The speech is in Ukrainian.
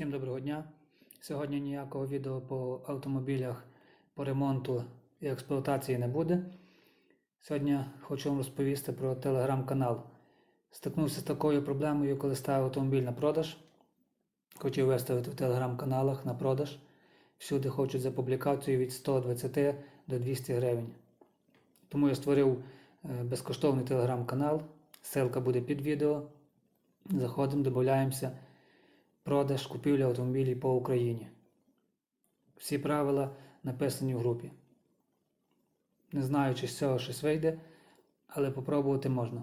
Всім доброго дня. Сьогодні ніякого відео по автомобілях по ремонту і експлуатації не буде. Сьогодні хочу вам розповісти про телеграм-канал. Стикнувся з такою проблемою, коли ставив автомобіль на продаж. Хотів виставити в телеграм-каналах на продаж. Всюди хочуть за публікацію від 120 до 200 гривень. Тому я створив е, безкоштовний телеграм-канал. Ссылка буде під відео. Заходимо, додаємося. Продаж купівля автомобілів по Україні. Всі правила написані в групі. Не знаю, чи з цього щось вийде, але попробувати можна.